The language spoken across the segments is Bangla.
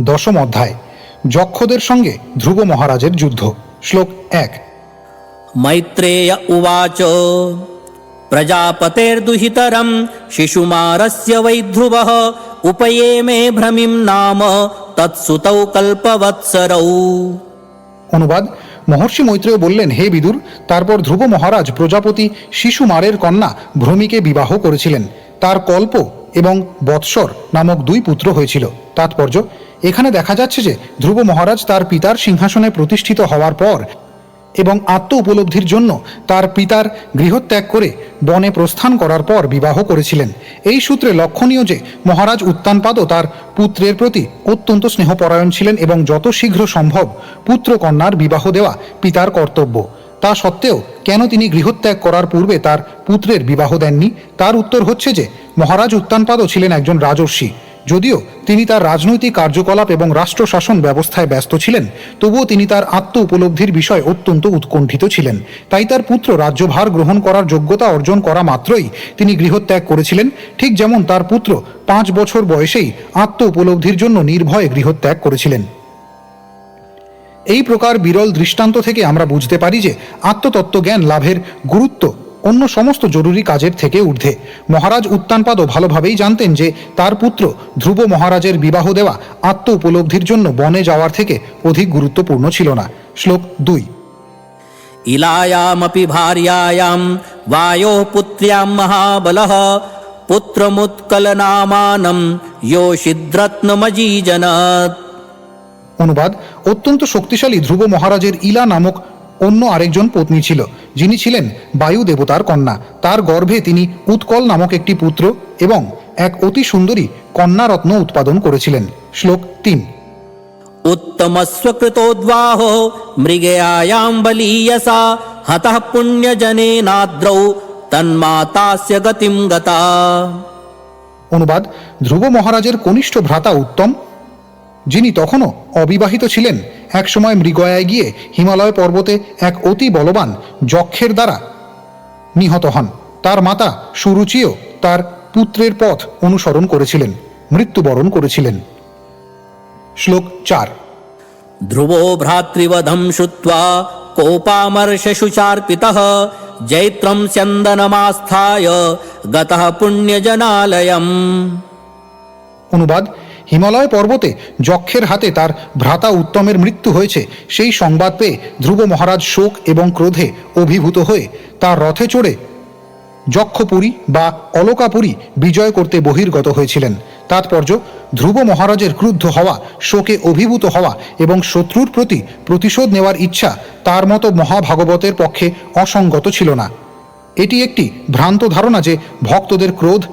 দশম অধ্যায় যক্ষদের সঙ্গে ধ্রুব মহারাজের যুদ্ধ শ্লোক এক मैत्रेय उवाच प्रजापतेर्दुहितरं शिशुमारस्य वै ध्रुवः उपये मे भ्रमिं नाम तत्सुतौ कल्पवत्सरौ অনুবাদ মহর্ষি মৈত্রেয় বললেন হে বিদুর তারপর ধ্রুব মহারাজ প্রজাপতি শিশুমারের কন্যা ভ্রমিকে বিবাহ করেছিলেন তার কল্প এবং বৎসর নামক দুই পুত্র হয়েছিল। তাৎপর্য, এখানে দেখা যাচ্ছে যে ধ্রুব মহারাজ তার পিতার সিংহাসনে প্রতিষ্ঠিত হওয়ার পর এবং আত্ম উপলব্ধির জন্য তার পিতার গৃহত্যাগ করে বনে প্রস্থান করার পর বিবাহ করেছিলেন। এই সূত্রে লক্ষণীয় যে মহারাজ উত্তানপাদও তার পুত্রের প্রতি অত্যন্ত স্নেহপরায়ণ ছিলেন এবং যত শীঘ্র সম্ভব পুত্রকন্যার বিবাহ দেওয়া পিতার কর্তব্য। তা সত্ত্বেও কেন তিনি গৃহত্যাগ করার পূর্বে তার পুত্রের বিবাহ দেননি? তার উত্তর হচ্ছে যে, মহারাজ উত্তানপাদও ছিলেন একজন রাজর্ষি। যদিও তিনি তার রাজনৈতিক কার্যকলাপ এবং রাষ্ট্র শাসন ব্যবস্থায় ব্যস্ত ছিলেন, তবুও তিনি তার আত্ম উপলব্ধির বিষয়ে অত্যন্ত উৎকণ্ঠিত ছিলেন। তাই তার পুত্র রাজ্যভার গ্রহণ করার যোগ্যতা অর্জন করা মাত্রই তিনি গৃহত্যাগ করেছিলেন। ঠিক যেমন তার পুত্র পাঁচ বছর বয়সেই আত্ম উপলব্ধির জন্য নির্ভয়ে গৃহত্যাগ করেছিলেন। এই প্রকার বিরল দৃষ্টান্ত থেকে আমরা বুঝতে পারি যে আত্মতত্ত্বজ্ঞান লাভের গুরুত্ব অন্য সমস্ত জরুরি কাজের থেকে ঊর্ধ্বে। মহারাজ উত্তানপাদও ভালোভাবেই জানতেন যে তার পুত্র ধ্রুব মহারাজের বিবাহ দেওয়া আত্ম উপলব্ধির জন্য বনে যাওয়ার থেকে অধিক গুরুত্বপূর্ণ ছিল না। শ্লোক দুই। ইলায়ামপি ভার্যায়াম বায়ো পুত্র্যাম মহাবলহ পুত্রমুৎকলনামানম। ইয়ো সিদ্রত্নমজীজনাথ অনুবাদ অত্যন্ত শক্তিশালী ধ্রুব মহারাজের ইলা নামক অন্য আরেকজন পত্নী ছিল যিনি ছিলেন বায়ু দেবতার কন্যা। তার গর্ভে তিনি উৎকল নামক একটি পুত্র এবং এক অতি সুন্দরী কন্যারত্ন উৎপাদন করেছিলেন। শ্লোক তিন। উত্তমস্বকৃতোদ্বাহ মৃগে আয়াম বলীয়সা পুণ্যজনে নাদ্রৌ তন্মাতাস্য গতিম গতা। অনুবাদ ধ্রুব মহারাজের কনিষ্ঠ ভ্রাতা উত্তম যিনি তখনও অবিবাহিত ছিলেন একসময় মৃগয়ায় গিয়ে হিমালয় পর্বতে এক অতি বলবান যক্ষের দ্বারা নিহত হন। তার মাতা সুরুচিও তার পুত্রের পথ অনুসরণ করেছিলেন মৃত্যুবরণ করেছিলেন। শ্লোক চার। ধ্রুব ভ্রাতৃবধম শুত্বা কোপামর্ষশুচার্পিতः জৈত্রম চন্দনমাস্থায় গত পুণ্যজনালয় অনুবাদ হিমালয় পর্বতে যক্ষের হাতে তার ভ্রাতা উত্তমের মৃত্যু হয়েছে, সেই সংবাদ পেয়ে ধ্রুব মহারাজ শোক এবং ক্রোধে অভিভূত হয়ে তার রথে চড়ে যক্ষপুরী বা অলকাপুরী বিজয় করতে বহির্গত হয়েছিলেন। তাৎপর্য, ধ্রুব মহারাজের ক্রুদ্ধ হওয়া, শোকে অভিভূত হওয়া এবং শত্রুর প্রতি প্রতিশোধ নেওয়ার ইচ্ছা তার মতো মহাভাগবতের পক্ষে অসঙ্গত ছিল না। এটি একটি ভ্রান্ত ধারণা যে ভক্তদের ক্রোধ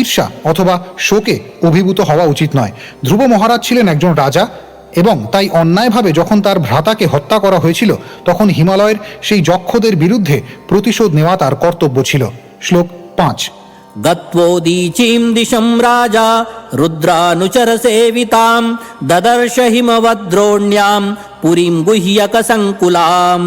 ঈর্ষা অথবা শোকে অভিভূত হওয়া উচিত নয়। ধ্রুব মহারাজ ছিলেন একজন রাজা এবং তাই অন্যায়ভাবে যখন তার ভ্রাতাকে হত্যা করা হয়েছিল, তখন হিমালয়ের সেই যক্ষদের বিরুদ্ধে প্রতিশোধ নেওয়া তার কর্তব্য ছিল। শ্লোক পাঁচ। গত্বোদীচীম দিশম রাজা, রুদ্রানুচর সেবিতাম, দদর্শ হিমভদ্রোণ্যাম, পুরীম গুহ্যক সংকুলাম।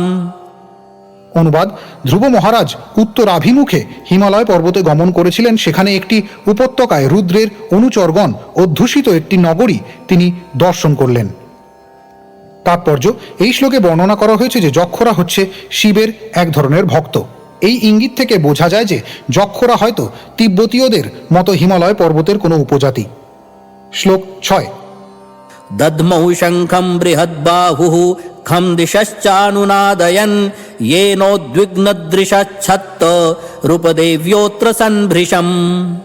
অনুবাদ ধ্রুব মহারাজ উত্তরাভিমুখে হিমালয় পর্বতে গমন করেছিলেন। সেখানে একটি উপত্যকায় রুদ্রের অনুচরগণ অধ্যুষিত একটি নগরী তিনি দর্শন করলেন। তাৎপর্য, এই শ্লোকে বর্ণনা করা হয়েছে যে যক্ষরা হচ্ছে শিবের এক ধরনের ভক্ত। এই ইঙ্গিত থেকে বোঝা যায় যে যক্ষরা হয়তো তিব্বতীয়দের মতো হিমালয় পর্বতের কোনো উপজাতি। শ্লোক ছয় दद्मौ शङ्खं बृहद्बाहुः खं दिशश्चानुनादयन् येनोद्विग्नदृशच्छत्त रूपदेव्योऽत्र सन्भृशम्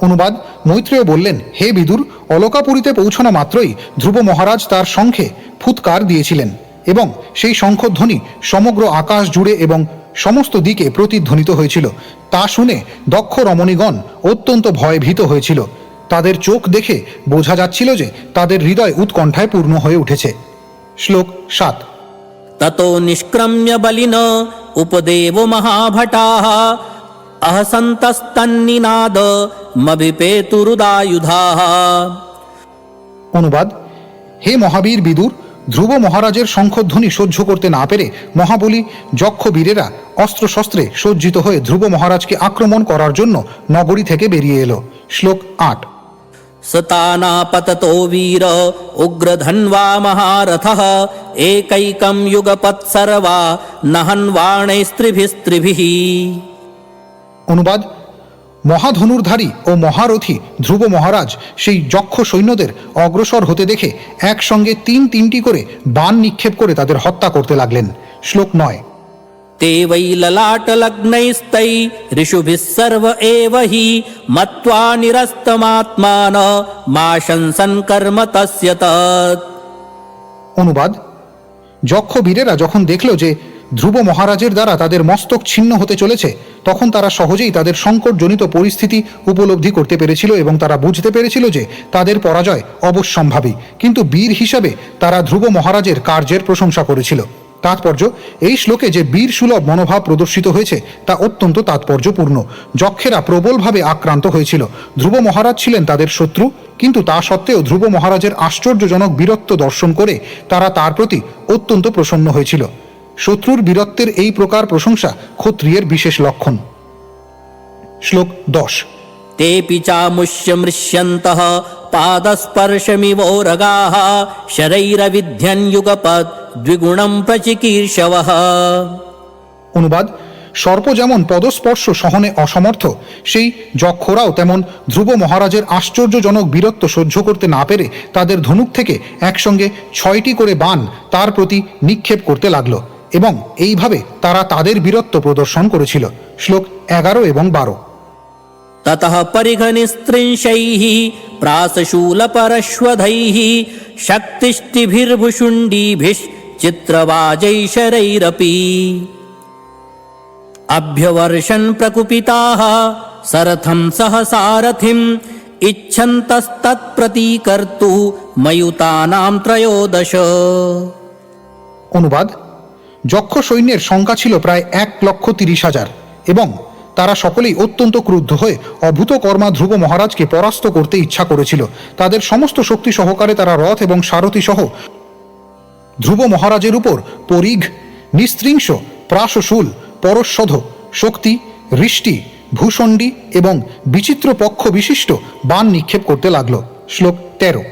অনুবাদ মৈত্রেয় বললেন হে বিদুর অলকাপুরীতে পৌঁছানো মাত্রই ধ্রুব মহারাজ তার শঙ্খে ফুৎকার দিয়েছিলেন এবং সেই শঙ্খধ্বনি সমগ্র আকাশ জুড়ে এবং সমস্ত দিকে প্রতিধ্বনিত হয়েছিল তা শুনে দক্ষ রমণীগণ অত্যন্ত ভয়ভীত হয়েছিল তাদের চোখ দেখে বোঝা যাচ্ছিল যে তাদের হৃদয় উৎকণ্ঠায় পূর্ণ হয়ে উঠেছে। শ্লোক সাত। তত নিষ্ক্রম্য বলিন উপদেব মহাভটাহ অহসন্তস্তন্নিনাদ মবিপেতুরুদায়ুধা অনুবাদ হে মহাবীর বিদুর ধ্রুব মহারাজের শঙ্খধ্বনি সহ্য করতে না পেরে মহাবলী যক্ষবীরেরা অস্ত্রশস্ত্রে সজ্জিত হয়ে ধ্রুব মহারাজকে আক্রমণ করার জন্য নগরী থেকে বেরিয়ে এলো। শ্লোক আট। सतानापततो वीर उग्रधन्वा महारथः एकैकं युगपत् सर्वा नहन्वाणैस्त्रिभिस्त्रिभिः অনুবাদ মহাধনুর্ধারী ও মহারথী ধ্রুব মহারাজ সেই যক্ষ সৈন্যদের অগ্রসর হতে দেখে একসঙ্গে তিন তিনটি করে বাণ নিক্ষেপ করে তাদের হত্যা করতে লাগলেন শ্লোক নয় ते वै ललाटलग्नैस्तै ऋषुभिः सर्व एव हि मत्वा निरस्तमात्मान मा शंसन् कर्म तस्य तत् অনুবাদ যক্ষ বীরেরা যখন দেখল যে ধ্রুব মহারাজের দ্বারা তাদের মস্তক ছিন্ন হতে চলেছে তখন তারা সহজেই তাদের সংকটজনিত পরিস্থিতি উপলব্ধি করতে পেরেছিল এবং তারা বুঝতে পেরেছিল যে তাদের পরাজয় অবশ্যম্ভাবী কিন্তু বীর হিসাবে তারা ধ্রুব মহারাজের কার্যের প্রশংসা করেছিল তাৎপর্য। এই শ্লোকে যে বীর সুলভ মনোভাব প্রদর্শিত হয়েছে, তা অত্যন্ত তাৎপর্যপূর্ণ। যক্ষেরা প্রবলভাবে আক্রান্ত হয়েছিল। ধ্রুব মহারাজ ছিলেন তাদের শত্রু, কিন্তু তা সত্ত্বেও ধ্রুব মহারাজের আশ্চর্যজনক বীরত্ব দর্শন করে তারা তার প্রতি অত্যন্ত প্রসন্ন হয়েছিল। শত্রুর বীরত্বের এই প্রকার প্রশংসা ক্ষত্রিয়ের বিশেষ লক্ষণ। শ্লোক দশ। तेऽपि चामुष्यमृष्यन्तः पादस्पर्शमिवोरगाः शरैरविध्यन्युगपत् द्विगुणं प्रचिकीर्षवः অনুবাদ সর্প যেমন পদস্পর্শ সহনে অসমর্থ সেই যক্ষরাও তেমন ধ্রুব মহারাজের আশ্চর্যজনক বীরত্ব সহ্য করতে না পেরে তাদের ধনুক থেকে একসঙ্গে ছয়টি করে বাণ তার প্রতি নিক্ষেপ করতে লাগলো এবং এইভাবে তারা তাদের বীরত্ব প্রদর্শন করেছিল শ্লোক এগারো এবং বারো ततः परिघनिस्त्रिंशैः प्रासशूलपरश्वधैः शक्तिष्टिभिर्भुषुण्डीभिश्चित्रवाजैशरैरपि अभ्यवर्षन् प्रकुपिताः सरथं सह सारथिम् इच्छन्तस्तत्प्रतीकर्तु मयुतानां त्रयोदश অনুবাদ যক্ষ সৈন্যের সংখ্যা ছিল প্রায় এক লক্ষ তিরিশ হাজার এবং তারা সকলেই অত্যন্ত ক্রুদ্ধ হয়ে অভূতকর্মা ধ্রুব মহারাজকে পরাস্ত করতে ইচ্ছা করেছিল তাদের সমস্ত শক্তি সহকারে তারা রথ এবং সারথি সহ ধ্রুব মহারাজের উপর পরিঘ নিস্ত্রিংস প্রাশশূল পরশধ শক্তি হৃষ্টি ভূষণ্ডী এবং বিচিত্র পক্ষ বিশিষ্ট বাণ নিক্ষেপ করতে লাগলো শ্লোক তেরো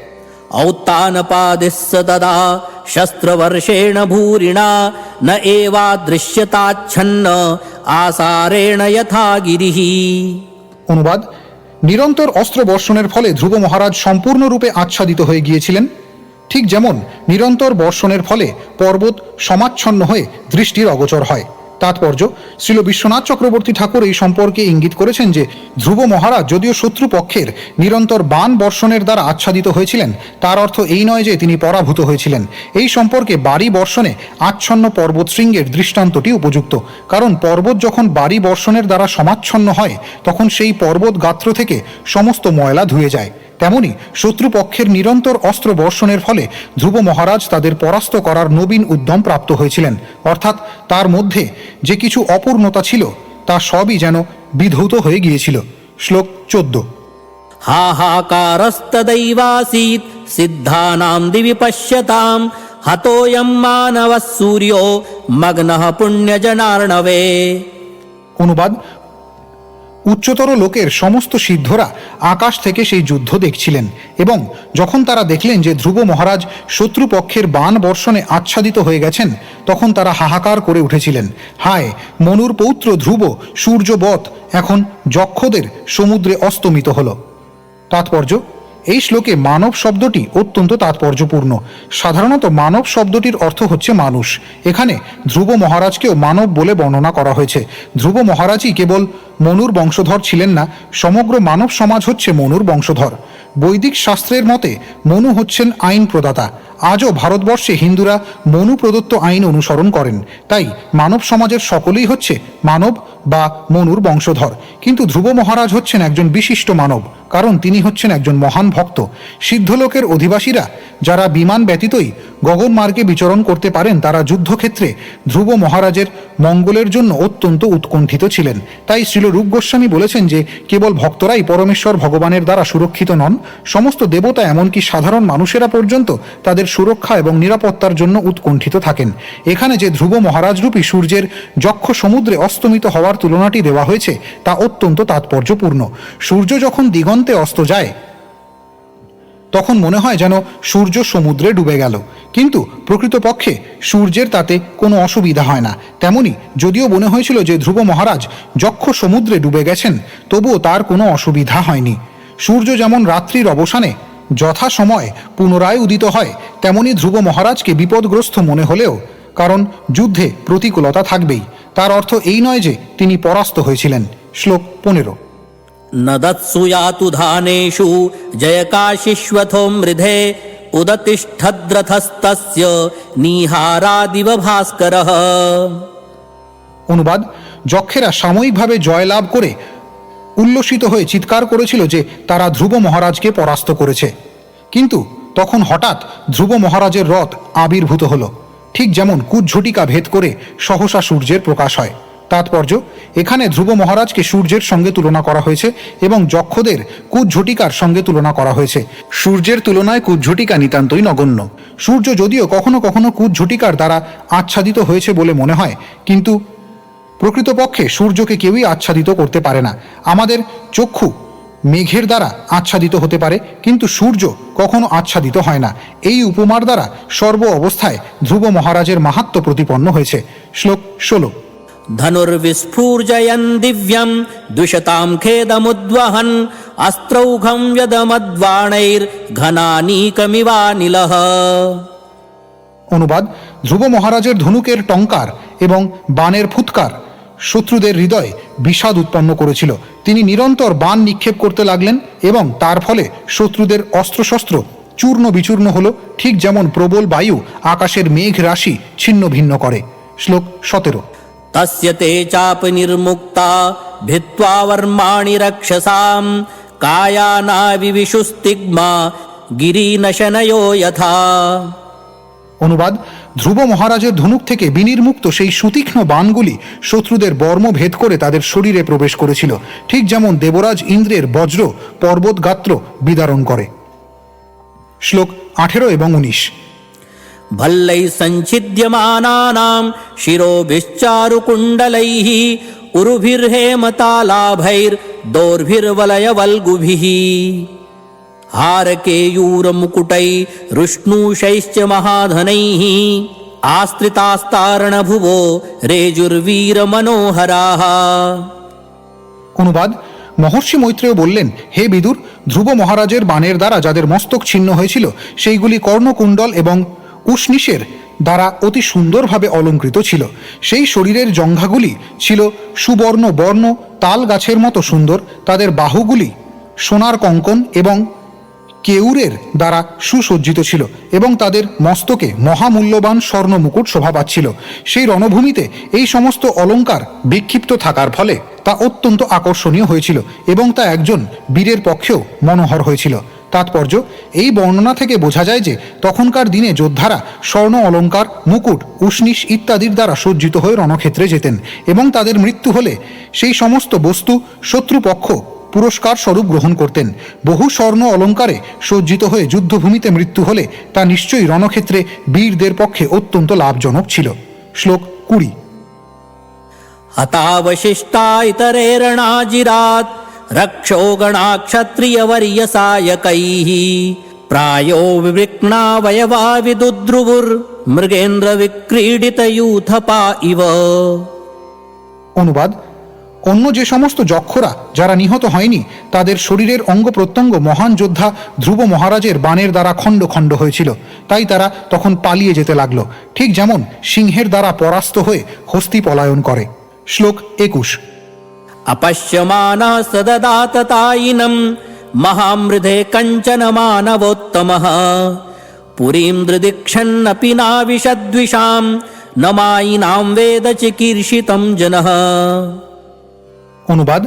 औत्तानपादिः स तदा शस्त्रवर्षेण भूरिणा न एवादृश्यताच्छन्न আসারেণ যথা অনুবাদ, নিরন্তর অস্ত্র বর্ষণের ফলে ধ্রুব মহারাজ সম্পূর্ণরূপে আচ্ছাদিত হয়ে গিয়েছিলেন। ঠিক যেমন নিরন্তর বর্ষণের ফলে পর্বত সমাচ্ছন্ন হয়ে দৃষ্টির অগোচর হয়। তাৎপর্য। শ্রীল বিশ্বনাথ চক্রবর্তী ঠাকুর এই সম্পর্কে ইঙ্গিত করেছেন যে, ধ্রুব মহারাজ যদিও শত্রুপক্ষের নিরন্তর বাণ বর্ষণের দ্বারা আচ্ছাদিত হয়েছিলেন, তার অর্থ এই নয় যে তিনি পরাভূত হয়েছিলেন। এই সম্পর্কে বাড়ি বর্ষণে আচ্ছন্ন পর্বত শৃঙ্গের দৃষ্টান্তটি উপযুক্ত। কারণ পর্বত যখন বাড়ি বর্ষণের দ্বারা সমাচ্ছন্ন হয়, তখন সেই পর্বত গাত্র থেকে সমস্ত ময়লা ধুয়ে যায়। তেমনি শত্রুপক্ষের নিরন্তর অস্ত্র বর্ষণের ফলে ধ্রুব মহারাজ তাদের পরাস্ত করার নবীন উদ্যম প্রাপ্ত হয়েছিলেন অর্থাৎ তার মধ্যে যে কিছু অপূর্ণতা ছিল তা সবই যেন বিধৌত হয়ে গিয়েছিল শ্লোক চোদ্দ हाहाकारस्तदैवासीत् सिद्धानां दिवि पश्यताम् हतोऽयं मानवः सूर्यो मग्नः पुण्यजनार्णवे অনুবাদ উচ্চতর লোকের সমস্ত সিদ্ধরা আকাশ থেকে সেই যুদ্ধ দেখছিলেন এবং যখন তারা দেখলেন যে ধ্রুব মহারাজ শত্রুপক্ষের বান বর্ষণে আচ্ছাদিত হয়ে গেছেন, তখন তারা হাহাকার করে উঠেছিলেন। হায়, মনুর পৌত্র ধ্রুব সূর্যবৎ এখন যক্ষদের সমুদ্রে অস্তমিত হল। তাৎপর্য এই শ্লোকে মানব শব্দটি অত্যন্ত তাৎপর্যপূর্ণ। সাধারণত মানব শব্দটির অর্থ হচ্ছে মানুষ। এখানে ধ্রুব মহারাজকেও মানব বলে বর্ণনা করা হয়েছে। ধ্রুব মহারাজই কেবল মনুর বংশধর ছিলেন না, সমগ্র মানব সমাজ হচ্ছে মনুর বংশধর। বৈদিক শাস্ত্রের মতে মনু হচ্ছেন আইন প্রদাতা আজও ভারতবর্ষে হিন্দুরা মনু প্রদত্ত আইন অনুসরণ করেন। তাই মানব সমাজের সকলেই হচ্ছে মানব বা মনুর বংশধর। কিন্তু ধ্রুব মহারাজ হচ্ছেন একজন বিশিষ্ট মানব, কারণ তিনি হচ্ছেন একজন মহান ভক্ত। সিদ্ধলোকের অধিবাসীরা যারা বিমান ব্যতীতই গগনমার্গে বিচরণ করতে পারেন, তারা যুদ্ধক্ষেত্রে ধ্রুব মহারাজের মঙ্গলের জন্য অত্যন্ত উৎকণ্ঠিত ছিলেন। তাই শ্রীল রূপ গোস্বামী বলেছেন যে, কেবল ভক্তরাই পরমেশ্বর ভগবানের দ্বারা সুরক্ষিত নন, সমস্ত দেবতা এমনকি সাধারণ মানুষেরা পর্যন্ত তাদের সুরক্ষা এবং নিরাপত্তার জন্য উৎকণ্ঠিত থাকেন। এখানে যে ধ্রুব মহারাজরূপী সূর্যের যক্ষ সমুদ্রে অস্তমিত হওয়ার তুলনাটি দেওয়া হয়েছে, তা অত্যন্ত তাৎপর্যপূর্ণ। সূর্য যখন দিগন্তে অস্ত যায়, তখন মনে হয় যেন সূর্য সমুদ্রে ডুবে গেল। কিন্তু প্রকৃতপক্ষে সূর্যের তাতে কোনো অসুবিধা হয় না। তেমনি যদিও মনে হয়েছিল যে ধ্রুব মহারাজ যক্ষ সমুদ্রে ডুবে গেছেন, তবুও তার কোনো অসুবিধা হয়নি। সূর্য যেমন রাত্রির অবসানে যথাসময়ে পুনরায় উদিত হয় তেমনি ধ্রুব মহারাজকে বিপদগ্রস্ত মনে হলেও কারণ যুদ্ধে প্রতিকূলতা থাকবেই। তার অর্থ এই নয় যে তিনি পরাস্ত হয়েছিলেন। শ্লোক পনেরো। নদৎসুয়াতু ধানেষু জয়কাশিষ্বথো মৃধে উদতিষ্ঠদ্রথস্তস্য নিহারাদিব ভাস্কর। অনুবাদ যক্ষেরা সাময়িকভাবে জয়লাভ করে উল্লসিত হয়ে চিৎকার করেছিল যে তারা ধ্রুব মহারাজকে পরাস্ত করেছে। কিন্তু তখন হঠাৎ ধ্রুব মহারাজের রথ আবির্ভূত হলো। ঠিক যেমন কুজ্ঝটিকা ভেদ করে সহসা সূর্যের প্রকাশ হয়। তাৎপর্য, এখানে ধ্রুব মহারাজকে সূর্যের সঙ্গে তুলনা করা হয়েছে এবং যক্ষদের কুজ্ঝটিকার সঙ্গে তুলনা করা হয়েছে। সূর্যের তুলনায় কুজ্ঝটিকা নিতান্তই নগণ্য। সূর্য যদিও কখনো কখনো কুজ্ঝটিকার দ্বারা আচ্ছাদিত হয়েছে বলে মনে হয়, কিন্তু প্রকৃতপক্ষে সূর্যকে কেউই আচ্ছাদিত করতে পারে না। আমাদের চক্ষু মেঘের দ্বারা আচ্ছাদিত হতে পারে কিন্তু সূর্য কখনো আচ্ছাদিত হয় না। এই উপমার দ্বারা সর্ব অবস্থায় ধ্রুব মহারাজের মাহাত্ম প্রতিপন্ন হয়েছে। শ্লোক ষোলো। ধনুর্বিস্ফূর্জয়ন দিব্যম দুশতাম খেদমুদ্বহন অস্ত্রৌঘম যদমদ্বাণৈর ঘনানীকমিবানিলহ অনুবাদ ধ্রুব মহারাজের ধনুকের টঙ্কার এবং বানের ফুৎকার শত্রুদের হৃদয়ে বিষাদ উৎপন্ন করেছিল। তিনি নিরন্তর বান নিক্ষেপ করতে লাগলেন এবং তার ফলে শত্রুদের অস্ত্রশস্ত্র চূর্ণ বিচূর্ণ হল, ঠিক যেমন প্রবল বায়ু আকাশের মেঘ রাশি ছিন্ন ভিন্ন করে। শ্লোক সতেরো। তস্য তে চাপ নির্মুক্তা ভিত্বা বর্মাণি কায়ানা বিবিশুস্তিগ্মা গিরিনশনয়ো যথা। অনুবাদ ধ্রুব মহারাজের ধনুক থেকে বিনির্মুক্ত সেই সুতীক্ষ্ণ বাণগুলি শত্রুদের বর্ম ভেদ করে তাদের শরীরে প্রবেশ করেছিল ঠিক যেমন দেবরাজ ইন্দ্রের বজ্র পর্বত গাত্র বিদারণ করে শ্লোক আঠেরো এবং উনিশ भल्लैः सञ्छिद्यमानानां शिरोभिश्चारुकुण्डलैः उरुभिर्हेमतालाभैर्दोर्भिर्वलयवल्गुभिः हारकेयूरमुकुटैरुष्णूषैश्च महाधनैः आस्त्रितास्तारणभुवो रेजुर्वीरमनोहराः অনুবাদ মহর্ষি মৈত্রেয় বললেন হে বিদুর ধ্রুব মহারাজের বাণের দ্বারা যাদের মস্তক ছিন্ন হয়েছিল সেইগুলি কর্ণকুণ্ডল এবং উষ্ণিসের দ্বারা অতি সুন্দরভাবে অলঙ্কৃত ছিল সেই শরীরের জঙ্ঘাগুলি ছিল সুবর্ণ বর্ণ তাল গাছের মতো সুন্দর তাদের বাহুগুলি সোনার কঙ্কন এবং কেউরের দ্বারা সুসজ্জিত ছিল এবং তাদের মস্তকে মহামূল্যবান স্বর্ণ মুকুট শোভা পাচ্ছিল সেই রণভূমিতে এই সমস্ত অলঙ্কার বিক্ষিপ্ত থাকার ফলে তা অত্যন্ত আকর্ষণীয় হয়েছিল এবং তা একজন বীরের পক্ষেও মনোহর হয়েছিল। তাৎপর্য, এই বর্ণনা থেকে বোঝা যায় যে তখনকার দিনে যোদ্ধারা স্বর্ণ অলঙ্কার, মুকুট উষ্ণিস ইত্যাদির দ্বারা সজ্জিত হয়ে রণক্ষেত্রে যেতেন এবং তাদের মৃত্যু হলে সেই সমস্ত বস্তু শত্রুপক্ষ পুরস্কার স্বরূপ গ্রহণ করতেন বহু স্বর্ণ অলঙ্কারে সজ্জিত হয়ে যুদ্ধভূমিতে মৃত্যু হলে তা নিশ্চয়ই রণক্ষেত্রে বীরদের পক্ষে অত্যন্ত লাভজনক ছিল শ্লোক কুড়ি हतावशिष्टा इतरेरणाजिरात् रक्षो गणाक्षत्रियवर्यसायकैः प्रायो विवृक्णावयवा विदुद्रुवुर्मृगेन्द्रविक्रीडितयूथपा इव অনুবাদ অন্য যে সমস্ত যক্ষরা যারা নিহত হয়নি, তাদের শরীরের অঙ্গ প্রত্যঙ্গ মহান যোদ্ধা ধ্রুব মহারাজের বানের দ্বারা খণ্ড খণ্ড হয়েছিল। তাই তারা তখন পালিয়ে যেতে লাগল। ঠিক যেমন সিংহের দ্বারা পরাস্ত হয়ে হস্তি পলায়ন করে। শ্লোক একুশ। অপশ্যমানা মহামৃধে কঞ্চন মানবোত্তম পুরীম দৃদিক্ষন্নপি নাবিষদ্বিষাম নমাইনাম বেদ চিকীর্ষিতম অনুবাদ।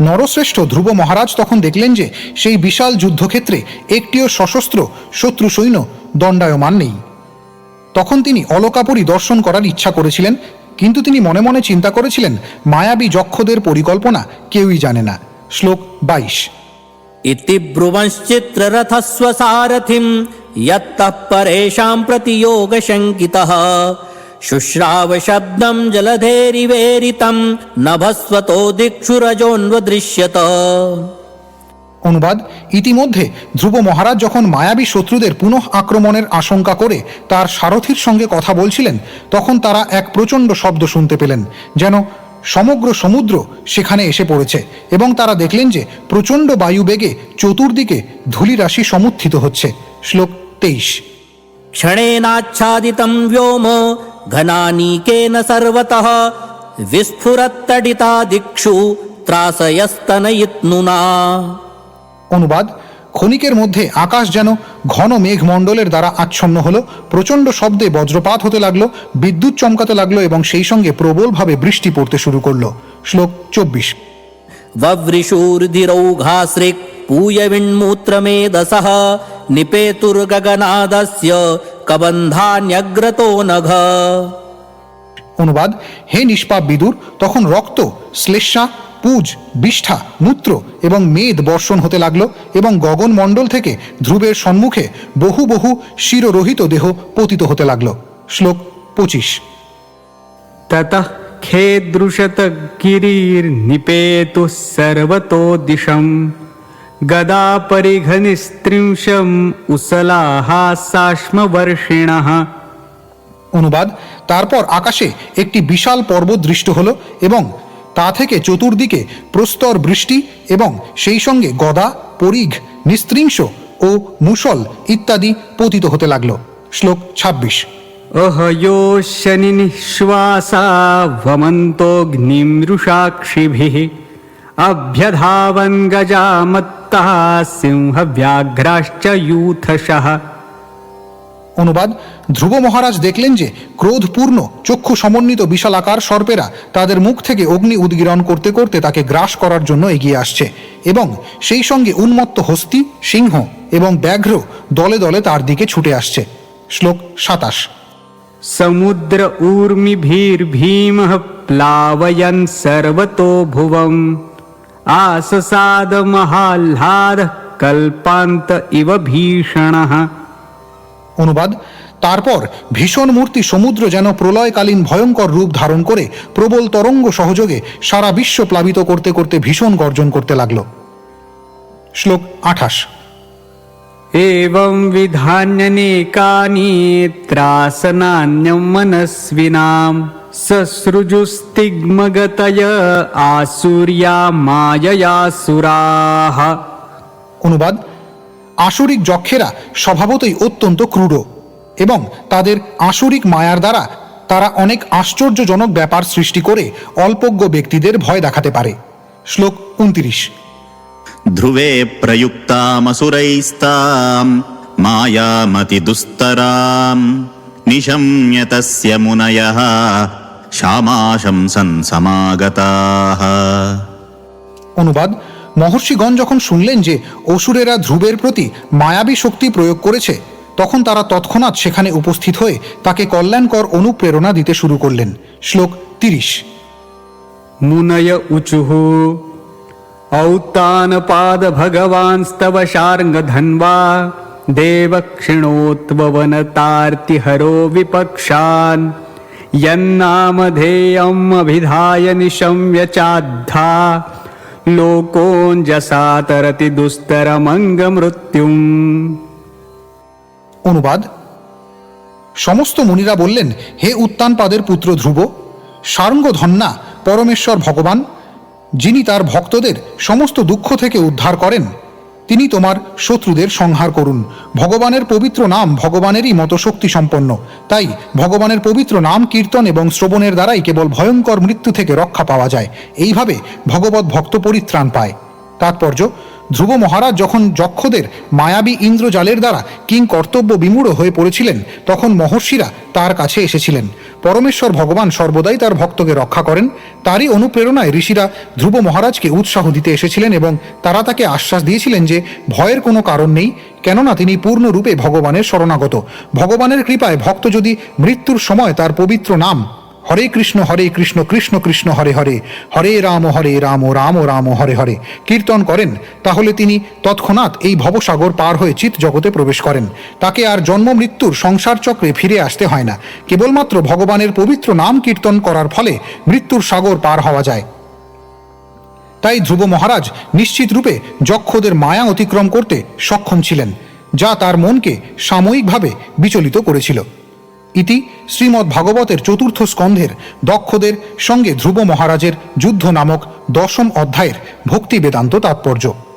নরশ্রেষ্ঠ ধ্রুব মহারাজ তখন দেখলেন যে সেই বিশাল যুদ্ধক্ষেত্রে একটিও সশস্ত্র শত্রু সৈন্য দণ্ডায়মান নেই। তখন তিনি অলকাপুরী দর্শন করার ইচ্ছা করেছিলেন, কিন্তু তিনি মনে মনে চিন্তা করেছিলেন, মায়াবী যক্ষদের পরিকল্পনা কেউই জানে না। শ্লোক বাইশ। ইতি ব্রুবশ্চিত্ররথস্ব ইয়ত্তঃ পরেশাম প্রতিযোগ শঙ্কিতঃ शुश्रावशब्दं जलधेरिवेरितं नभस्वतो दिक्षु रजोऽन्वदृश्यत অনুবাদ ইতিমধ্যে ধ্রুব মহারাজ যখন মায়াবী শত্রুদের পুনঃ আক্রমণের আশঙ্কা করে তার সারথীর সঙ্গে কথা বলছিলেন তখন তারা এক প্রচণ্ড শব্দ শুনতে পেলেন যেন সমগ্র সমুদ্র সেখানে এসে পড়েছে এবং তারা দেখলেন যে প্রচণ্ড বায়ুবেগে চতুর্দিকে ধূলিরাশি সমুত্থিত হচ্ছে শ্লোক তেইশ क्षणेनाच्छादितं व्योम घनानीकेन सर्वतः विस्फुरत्तडिता दिक्षु ত্রাসয়স্তনয়িতনুনা অনুবাদ ক্ষণিকের মধ্যে আকাশ যেন ঘন মেঘমণ্ডলের দ্বারা আচ্ছন্ন হলো প্রচণ্ড শব্দে বজ্রপাত হতে লাগলো বিদ্যুৎ চমকাতে লাগলো এবং সেই সঙ্গে প্রবলভাবে বৃষ্টি পড়তে শুরু করলো শ্লোক চব্বিশ वव्रिशूर्धिरौघासृक् पूयविण्मूत्रमेदसः निपेतुर्गगनादस्य कबन्धान्यग्रतो नघ অনুবাদ হে নিষ্পাপ বিদুর তখন রক্ত শ্লেষা পুজ বিষ্ঠা মূত্র এবং মেদ বর্ষণ হতে লাগলো এবং গগন মণ্ডল থেকে ধ্রুবের সম্মুখে বহু বহু শিররহিত দেহ পতিত হতে লাগলো শ্লোক পঁচিশ ततः खेदृशतगिरिर्निपेतुः सर्वतो दिशम् गदा परिघनिस्त्रिंशम् उसलाः साश्मवर्षिणः অনুবাদ তারপর আকাশে একটি বিশাল পর্বত দৃষ্ট হলো এবং তা থেকে চতুর্দিকে প্রস্তর বৃষ্টি এবং সেই সঙ্গে গদা পরিঘ নিস্ত্রিংশ ও মুসল ইত্যাদি পতিত হতে লাগলো শ্লোক ছাব্বিশ अहयो शनिनिःश्वासा वमन्तोऽग्निं रुषाक्षिभिः अभ्यधावन् गजामत्तः सिंहव्याघ्राश्च यूथशः অনুবাদ ধ্রুব মহারাজ দেখলেন যে ক্রোধপূর্ণ চক্ষু সমন্বিত বিশালাকার সর্পেরা তাদের মুখ থেকে অগ্নি উদ্গীরণ করতে করতে তাকে গ্রাস করার জন্য এগিয়ে আসছে এবং সেই সঙ্গে উন্মত্ত হস্তি সিংহ এবং ব্যাঘ্র দলে দলে তার দিকে ছুটে আসছে শ্লোক সাতাশ समुद्र ऊर्मिभिर्भीमः प्लावयन् सर्वतो भुवम् आससादमहाह्लादः कल्पान्त इव भीषणः অনুবাদ তারপর ভীষণ মূর্তি সমুদ্র যেন প্রলয়কালীন ভয়ঙ্কর রূপ ধারণ করে প্রবল তরঙ্গ সহযোগে সারা বিশ্ব প্লাবিত করতে করতে ভীষণ গর্জন করতে লাগলো শ্লোক আঠাশ एवं विधान्यनेकानि त्रासनान्यं मनस्विनां ससृजुस्तिग्मगतय आसुर्या माययासुराः অনুবাদ আসরিক যক্ষেরা স্বভাবতই অত্যন্ত ক্রূর এবং তাদের আসরিক মায়ার দ্বারা তারা অনেক আশ্চর্যজনক ব্যাপার সৃষ্টি করে অল্পজ্ঞ ব্যক্তিদের ভয় দেখাতে পারে শ্লোক উনতিরিশ ध्रुवे प्रयुक्तामसुरैस्ताम् मायामतिदुस्तराम् निशम्य तस्य मुनयः श्यामाशंसन् समागताः অনুবাদ মহর্ষিগণ যখন শুনলেন যে অসুরেরা ধ্রুবের প্রতি মায়াবী শক্তি প্রয়োগ করেছে তখন তারা তৎক্ষণাৎ সেখানে উপস্থিত হয়ে তাকে কল্যাণকর অনুপ্রেরণা দিতে শুরু করলেন শ্লোক তিরিশ मुनय ऊचुः औत्तानपादभगवांस्तव शार्ङ्गधन्वा देवक्षिणोत्ववनतार्तिहरो विपक्षान् यन्नामधेयम् अभिधाय निशम्य चाद्धा लोकोञ्जसा तरति दुस्तरमङ्गमृत्युम् অনুবাদ সমস্ত মুনিরা বললেন হে উত্তানপাদের পুত্র ধ্রুব সারঙ্গধন্যা পরমেশ্বর ভগবান যিনি তার ভক্তদের সমস্ত দুঃখ থেকে উদ্ধার করেন, তিনি তোমার শত্রুদের সংহার করুন। ভগবানের পবিত্র নাম ভগবানেরই মতো শক্তি সম্পন্ন তাই ভগবানের পবিত্র নাম কীর্তন এবং শ্রবণের দ্বারাই কেবল ভয়ঙ্কর মৃত্যু থেকে রক্ষা পাওয়া যায়। এইভাবে ভগবত ভক্ত পরিত্রাণ পায়। তাৎপর্য, ধ্রুব মহারাজ যখন যক্ষদের মায়াবী ইন্দ্রজালের দ্বারা কিং কর্তব্য বিমূঢ় হয়ে পড়েছিলেন, তখন মহর্ষিরা তার কাছে এসেছিলেন। পরমেশ্বর ভগবান সর্বদাই তার ভক্তকে রক্ষা করেন। তারই অনুপ্রেরণায় ঋষিরা ধ্রুব মহারাজকে উৎসাহ দিতে এসেছিলেন এবং তারা তাকে আশ্বাস দিয়েছিলেন যে ভয়ের কোনো কারণ নেই, কেননা তিনি পূর্ণরূপে ভগবানের শরণাগত। ভগবানের কৃপায় ভক্ত যদি মৃত্যুর সময় তার পবিত্র নাম হরে কৃষ্ণ হরে কৃষ্ণ কৃষ্ণ কৃষ্ণ, হরে হরে। হরে রাম হরে রাম রাম রাম, হরে হরে। কীর্তন করেন, তাহলে তিনি তৎক্ষণাৎ এই ভবসাগর পার হয়ে চিত জগতে প্রবেশ করেন। তাকে আর জন্ম মৃত্যুর সংসার চক্রে ফিরে আসতে হয় না। কেবলমাত্র ভগবানের পবিত্র নাম কীর্তন করার ফলে মৃত্যুর সাগর পার হওয়া যায়। তাই ধ্রুব মহারাজ নিশ্চিত রূপে যক্ষদের মায়া অতিক্রম করতে সক্ষম ছিলেন, যা তার মনকে সাময়িকভাবে বিচলিত করেছিল। ইতি শ্রীমদ্ ভাগবতের চতুর্থ স্কন্ধের দক্ষদের সঙ্গে ধ্রুব মহারাজের যুদ্ধ নামক দশম অধ্যায়ের ভক্তি বেদান্ত তাৎপর্য।